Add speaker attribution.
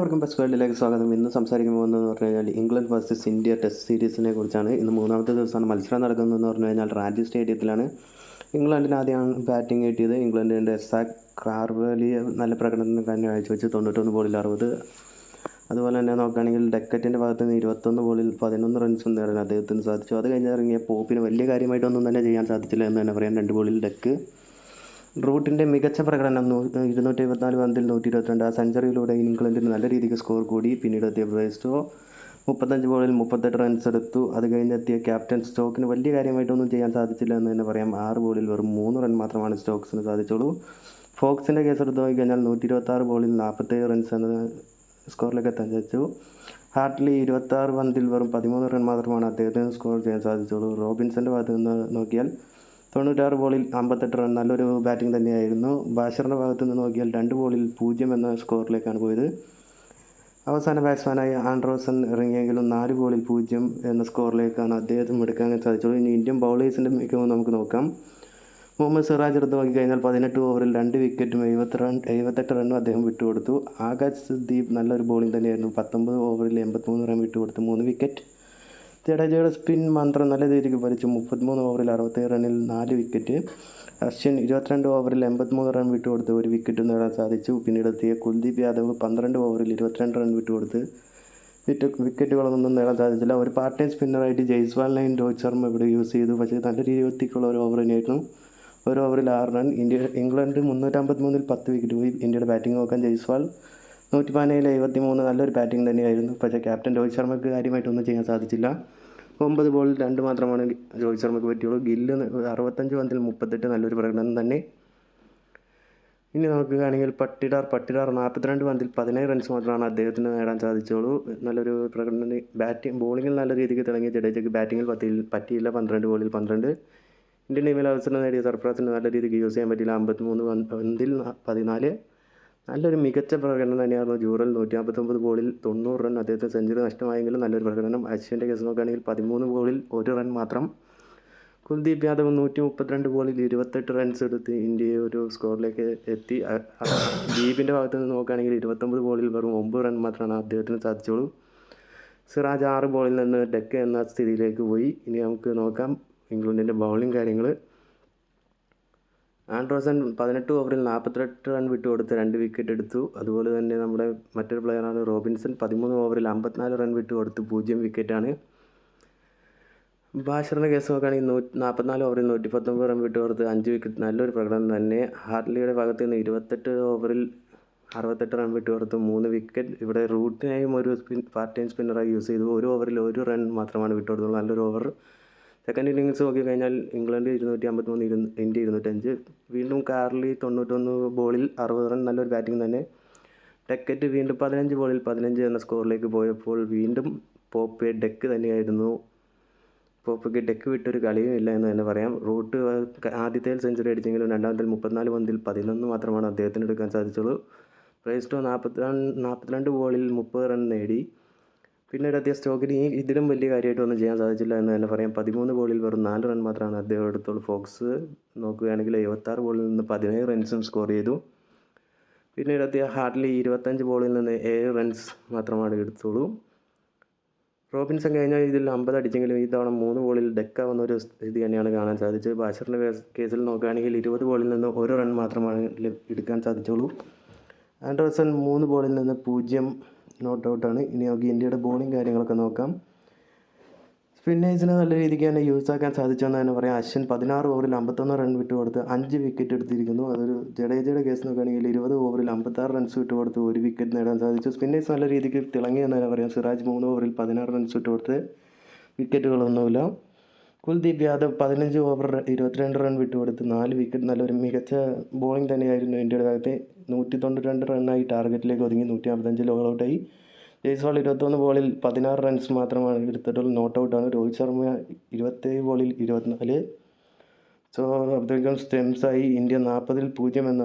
Speaker 1: Plus വേൾഡിലേക്ക് സ്വാഗതം. ഇന്ന് സംസാരിക്കാൻ പോകുന്നതെന്ന് പറഞ്ഞു കഴിഞ്ഞാൽ ഇംഗ്ലണ്ട് വേഴ്സസ് ഇന്ത്യ ടെസ്റ്റ് സീരീസിനെ കുറിച്ചാണ്. ഇന്ന് മൂന്നാമത്തെ ദിവസമാണ് മത്സരം നടക്കുന്നതെന്ന് പറഞ്ഞു കഴിഞ്ഞാൽ റാഞ്ചി സ്റ്റേഡിയത്തിലാണ്. ഇംഗ്ലണ്ടിന് ആദ്യം ബാറ്റിംഗ് കിട്ടിയത്. ഇംഗ്ലണ്ടിന്റെ സാക് കാർവലിയ നല്ല പ്രകടനം തന്നെ കാഴ്ചവെച്ച് തൊണ്ണൂറ്റൊന്ന് ബോളിൽ അറുപത്. അതുപോലെ തന്നെ നോക്കുകയാണെങ്കിൽ ഡെക്കറ്റിന്റെ ഭാഗത്ത് നിന്ന് ഇരുപത്തൊന്ന് ബോളിൽ പതിനൊന്ന് റൺസും നേടാൻ അദ്ദേഹത്തിന് സാധിച്ചു. അത് കഴിഞ്ഞിറങ്ങിയ പോപ്പിന് വലിയ കാര്യമായിട്ടൊന്നും തന്നെ ചെയ്യാൻ സാധിച്ചില്ല എന്ന് തന്നെ പറയാം. രണ്ട് ബോളിൽ ഡെക്ക് റൂട്ടിന്റെ മികച്ച പ്രകടനം ഇരുന്നൂറ്റി എഴുപത്തിനാല് പന്തിൽ നൂറ്റി ഇരുപത്തിരണ്ട് ആ സെഞ്ചറിയിലൂടെ ഇംഗ്ലണ്ടിന് നല്ല രീതിക്ക് സ്കോർ കൂടി. പിന്നീട് എത്തിയ ബ്രേസ്റ്റോ മുപ്പത്തഞ്ച് ബോളിൽ മുപ്പത്തെട്ട് റൺസ് എടുത്തു. അത് കഴിഞ്ഞെത്തിയ ക്യാപ്റ്റൻ സ്റ്റോക്കിന് വലിയ കാര്യമായിട്ടൊന്നും ചെയ്യാൻ സാധിച്ചില്ല എന്ന് തന്നെ പറയാം. ആറ് ബോളിൽ വെറും മൂന്ന് റൺ മാത്രമാണ് സ്റ്റോക്സിന് സാധിച്ചുള്ളൂ. ഫോക്സിന്റെ കേസ് എടുത്ത് നോക്കിക്കഴിഞ്ഞാൽ നൂറ്റി ഇരുപത്താറ് ബോളിൽ നാൽപ്പത്തേഴ് റൺസ് എന്ന സ്കോറിലേക്ക് എത്താൻ ഹാർട്ട്ലി ഇരുപത്താറ് പന്തിൽ വെറും പതിമൂന്ന് റൺ മാത്രമാണ് അദ്ദേഹത്തിന് സ്കോർ ചെയ്യാൻ സാധിച്ചുള്ളൂ. റോബിൻസന്റെ ഭാഗത്ത് നിന്ന് നോക്കിയാൽ തൊണ്ണൂറ്റാറ് ബോളിൽ അമ്പത്തെട്ട് റൺ നല്ലൊരു ബാറ്റിംഗ് തന്നെയായിരുന്നു. ബാഷറിന്റെ ഭാഗത്ത് നിന്ന് നോക്കിയാൽ രണ്ട് ബോളിൽ പൂജ്യം എന്ന സ്കോറിലേക്കാണ് പോയത്. അവസാന ബാറ്റ്സ്മാനായ ആൻഡ്രോസൺ ഇറങ്ങിയെങ്കിലും നാല് ബോളിൽ പൂജ്യം എന്ന സ്കോറിലേക്കാണ് അദ്ദേഹത്തിന് എടുക്കാൻ സാധിച്ചുള്ളൂ ഇനി ഇന്ത്യൻ ബൗളേഴ്സിന്റെ മികവ് നമുക്ക് നോക്കാം. മുഹമ്മദ് സിറാജ് എടുത്ത് നോക്കിക്കഴിഞ്ഞാൽ പതിനെട്ട് ഓവറിൽ രണ്ട് വിക്കറ്റും എഴുപത്തി റൺ എഴുപത്തെട്ട് റണ്ണും അദ്ദേഹം വിട്ടുകൊടുത്തു. ആകാശ് ദീപ് നല്ലൊരു ബോളിംഗ് തന്നെയായിരുന്നു. പത്തൊമ്പത് ഓവറിൽ എൺപത്തിമൂന്ന് റൺ വിട്ടുകൊടുത്തു. മൂന്ന് വിക്കറ്റ് ജഡേജയുടെ സ്പിൻ മന്ത്രം നല്ല രീതിക്ക് ഭരിച്ചു. മുപ്പത്തിമൂന്ന് ഓവറിൽ അറുപത്തേഴ് റണ്ണിൽ നാല് വിക്കറ്റ് അശ്വിൻ ഇരുപത്തിരണ്ട് ഓവറിൽ എൺപത്തിമൂന്ന് റൺ വിട്ടുകൊടുത്ത് ഒരു വിക്കറ്റ് നേടാൻ സാധിച്ചു. പിന്നീട് എത്തിയ കുൽദീപ് യാദവ് പന്ത്രണ്ട് ഓവറിൽ ഇരുപത്തിരണ്ട് റൺ വിട്ടുകൊടുത്ത് വിറ്റ് വിക്കറ്റുകളൊന്നും നേടാൻ സാധിച്ചില്ല. ഒരു പാർട്ട് ടൈം സ്പിന്നറായിട്ട് ജയ്സ്വാളിനെയും രോഹിത് ശർമ്മ ഇവിടെ യൂസ് ചെയ്തു. പക്ഷേ നല്ല രീതിക്കുള്ള ഒരു ഓവർ തന്നെയായിരുന്നു. ഒരു ഓവറിൽ ആറ് റൺ ഇന്ത്യ ഇംഗ്ലണ്ട് മുന്നൂറ്റമ്പത്തി മൂന്നിൽ പത്ത് വിക്കറ്റ് പോയി. ഇന്ത്യയുടെ ബാറ്റിംഗ് നോക്കാൻ ജയ്സ്വാൾ നൂറ്റി പതിനേഴിൽ എഴുപത്തി മൂന്ന് നല്ലൊരു ബാറ്റിംഗ് തന്നെയായിരുന്നു. പക്ഷേ ക്യാപ്റ്റൻ രോഹിത് ശർമ്മയ്ക്ക് കാര്യമായിട്ടൊന്നും ചെയ്യാൻ സാധിച്ചില്ല. ഒമ്പത് ബോളിൽ രണ്ട് മാത്രമാണ് രോഹിത് ശർമ്മയ്ക്ക് പറ്റിയുള്ളൂ. ഗില്ല് അറുപത്തഞ്ച് പന്തിൽ മുപ്പത്തെട്ട് നല്ലൊരു പ്രകടനം തന്നെ. ഇനി നോക്കുകയാണെങ്കിൽ പട്ടിടാർ പട്ടിടാർ നാൽപ്പത്തിരണ്ട് പന്തിൽ പതിനേഴ് റൺസ് മാത്രമാണ് അദ്ദേഹത്തിന് നേടാൻ സാധിച്ചുള്ളൂ. നല്ലൊരു പ്രകടനം ബാറ്റിംഗ് ബോളിങ്ങിൽ നല്ല രീതിക്ക് തിളങ്ങിയ ജഡേജയ്ക്ക് ബാറ്റിങ്ങിൽ പറ്റി പറ്റിയില്ല. പന്ത്രണ്ട് ബോളിൽ പന്ത്രണ്ട്. ഇന്ത്യൻ ടീമിൽ അവസരം നേടിയ സർഫ്രാസിന് നല്ല രീതിക്ക് യൂസ് ചെയ്യാൻ പറ്റിയില്ല. അമ്പത്തിമൂന്ന് പന്തിൽ പതിനാല്. നല്ലൊരു മികച്ച പ്രകടനം തന്നെയായിരുന്നു. ജൂറൽ നൂറ്റി നാൽപ്പത്തൊമ്പത് ബോളിൽ തൊണ്ണൂറ് റൺ അദ്ദേഹത്തിന് സെഞ്ചുറി നഷ്ടമായെങ്കിലും നല്ലൊരു പ്രകടനം. അശ്വിന്റെ കേസ് നോക്കുകയാണെങ്കിൽ പതിമൂന്ന് ബോളിൽ ഒരു റൺ മാത്രം. കുൽദീപ് യാദവ് നൂറ്റി മുപ്പത്തിരണ്ട് ബോളിൽ ഇരുപത്തെട്ട് റൺസ് എടുത്ത് ഇന്ത്യയെ ഒരു സ്കോറിലേക്ക് എത്തി. ദീപിന്റെ ഭാഗത്ത് നിന്ന് നോക്കുകയാണെങ്കിൽ ഇരുപത്തൊമ്പത് ബോളിൽ വെറും ഒമ്പത് റൺ മാത്രമാണ് അദ്ദേഹത്തിന് സാധിച്ചുള്ളൂ. സിറാജ് ആറ് ബോളിൽ നിന്ന് ഡെക്ക് എന്ന സ്ഥിതിയിലേക്ക് പോയി. ഇനി നമുക്ക് നോക്കാം. ഇംഗ്ലണ്ടിന്റെ ബൗളിംഗ് കാര്യങ്ങൾ ആൻഡ്രോസൺ പതിനെട്ട് ഓവറിൽ നാൽപ്പത്തെട്ട് റൺ വിട്ടുകൊടുത്ത് രണ്ട് വിക്കറ്റ് എടുത്തു. അതുപോലെ തന്നെ നമ്മുടെ മറ്റൊരു പ്ലെയറാണ് റോബിൻസൺ. പതിമൂന്ന് ഓവറിൽ അമ്പത്തിനാല് റൺ വിട്ടുകൊടുത്ത് പൂജ്യം വിക്കറ്റാണ്. ബാഷറിന്റെ കേസ് നോക്കുകയാണെങ്കിൽ നൂറ്റി നാൽപ്പത്തിനാല് ഓവറിൽ നൂറ്റി പത്തൊമ്പത് റൺ വിട്ടുകൊടുത്ത് അഞ്ച് വിക്കറ്റ് നല്ലൊരു പ്രകടനം തന്നെ. ഹാർട്ട്ലിയുടെ ഭാഗത്ത് നിന്ന് ഇരുപത്തെട്ട് ഓവറിൽ അറുപത്തെട്ട് റൺ വിട്ടുകൊടുത്ത് മൂന്ന് വിക്കറ്റ് ഇവിടെ റൂട്ടിനെയും ഒരു സ്പിൻ പാർട്ട് ടൈം സ്പിന്നറായി യൂസ് ചെയ്തു. ഒരു ഓവറിൽ ഒരു റൺ മാത്രമാണ് വിട്ടുകൊടുത്തുള്ളൂ. നല്ലൊരു ഓവർ സെക്കൻഡ് ഇന്നിങ്സ് നോക്കി കഴിഞ്ഞാൽ ഇംഗ്ലണ്ട് ഇരുന്നൂറ്റി അമ്പത്തിമൂന്ന് ഇരുന്ന് ഇന്ത്യ ഇരുന്നൂറ്റഞ്ച് വീണ്ടും കാർലി തൊണ്ണൂറ്റൊന്ന് ബോളിൽ അറുപത് റൺ നല്ലൊരു ബാറ്റിംഗ് തന്നെ. ടെക്കറ്റ് വീണ്ടും പതിനഞ്ച് ബോളിൽ പതിനഞ്ച് എന്ന സ്കോറിലേക്ക് പോയപ്പോൾ വീണ്ടും പോപ്പ് ഡെക്ക് തന്നെയായിരുന്നു. പോപ്പയ്ക്ക് ഡെക്ക് വിട്ടൊരു കളിയും ഇല്ല എന്ന് തന്നെ പറയാം. റൂട്ട് ആദ്യത്തെ സെഞ്ചുറി അടിച്ചെങ്കിലും രണ്ടാമത്തെ മുപ്പത്തിനാല് പന്തിൽ പതിനൊന്ന് മാത്രമാണ് അദ്ദേഹത്തിന് എടുക്കാൻ സാധിച്ചുള്ളൂ. പ്രൈസ്റ്റോ നാൽപ്പത്തി നാൽപ്പത്തിരണ്ട് ബോളിൽ മുപ്പത് റൺ നേടി. പിന്നീട് അദ്ദേഹം സ്റ്റോക്കിന് ഈ ഇതിലും വലിയ കാര്യമായിട്ടൊന്നും ചെയ്യാൻ സാധിച്ചില്ല എന്ന് തന്നെ പറയാം. പതിമൂന്ന് ബോളിൽ വെറും നാല് റൺ മാത്രമാണ് അദ്ദേഹം എടുത്തുള്ളൂ. ഫോക്സ് നോക്കുകയാണെങ്കിൽ എഴുപത്താറ് ബോളിൽ നിന്ന് പതിനേഴ് റൺസും സ്കോർ ചെയ്തു. പിന്നീട് അദ്ദേഹം ഹാർഡ്ലി ഇരുപത്തഞ്ച് ബോളിൽ നിന്ന് ഏഴ് റൺസ് മാത്രമാണ് എടുത്തുള്ളൂ. റോബിൻസൺ കഴിഞ്ഞ ഇതിൽ അമ്പത് അടിച്ചെങ്കിലും ഈ തവണ മൂന്ന് ബോളിൽ ഡെക്കാവുന്ന ഒരു സ്ഥിതി തന്നെയാണ് കാണാൻ സാധിച്ചത്. ബാഷറിന്റെ കേസിൽ നോക്കുകയാണെങ്കിൽ ഇരുപത് ബോളിൽ നിന്ന് ഒരു റൺ മാത്രമാണ് എടുക്കാൻ സാധിച്ചുള്ളൂ. ആൻഡർസൺ മൂന്ന് ബോളിൽ നിന്ന് പൂജ്യം നോട്ട് ഔട്ടാണ് ഇനി നമുക്ക് ഇന്ത്യയുടെ ബോളിംഗ് കാര്യങ്ങളൊക്കെ നോക്കാം. സ്പിന്നേഴ്സിനെ നല്ല രീതിക്ക് തന്നെ യൂസ് ആക്കാൻ സാധിച്ചെന്ന് തന്നെ പറയാം. അശ്വിൻ പതിനാറ് ഓവറിൽ അമ്പത്തൊന്ന് റൺ വിട്ട് കൊടുത്ത് അഞ്ച് വിക്കറ്റ് എടുത്തിരിക്കുന്നു. അതൊരു ജഡേജയുടെ കേസ് നോക്കുകയാണെങ്കിൽ ഇരുപത് ഓവറിൽ അമ്പത്താറ് റൺസ് വിട്ട് കൊടുത്ത് ഒരു വിക്കറ്റ് നേടാൻ സാധിച്ചു. സ്പിന്നേഴ്സ് നല്ല രീതിക്ക് തിളങ്ങി എന്ന് തന്നെ പറയാം. സിറാജ് മൂന്ന് ഓവറിൽ പതിനാറ് റൺസ് വിട്ട് കൊടുത്ത് വിക്കറ്റുകളൊന്നുമില്ല കുൽദീപ് യാദവ് പതിനഞ്ച് ഓവർ ഇരുപത്തിരണ്ട് റൺ വിട്ടുകൊടുത്ത് നാല് വിക്കറ്റ് നല്ലൊരു മികച്ച ബോളിംഗ് തന്നെയായിരുന്നു ഇന്ത്യയുടെ ഭാഗത്തെ. നൂറ്റി തൊണ്ണൂറ്റി രണ്ട് റണ്ണായി ടാർഗറ്റിലേക്ക് ഒതുങ്ങി നൂറ്റി അമ്പത്തഞ്ചിൽ ഓൾ ഔട്ടായി ജയ്സ്വാൾ ഇരുപത്തൊന്ന് ബോളിൽ പതിനാറ് റൺസ് മാത്രമാണ് എടുത്തിട്ടുള്ള നോട്ട് ഔട്ടാണ് രോഹിത് ശർമ്മ ഇരുപത്തേഴ് ബോളിൽ ഇരുപത്തിനാല്. സോ അബ്ദുൽ സ്റ്റെംസായി ഇന്ത്യ നാൽപ്പതിൽ പൂജ്യം എന്ന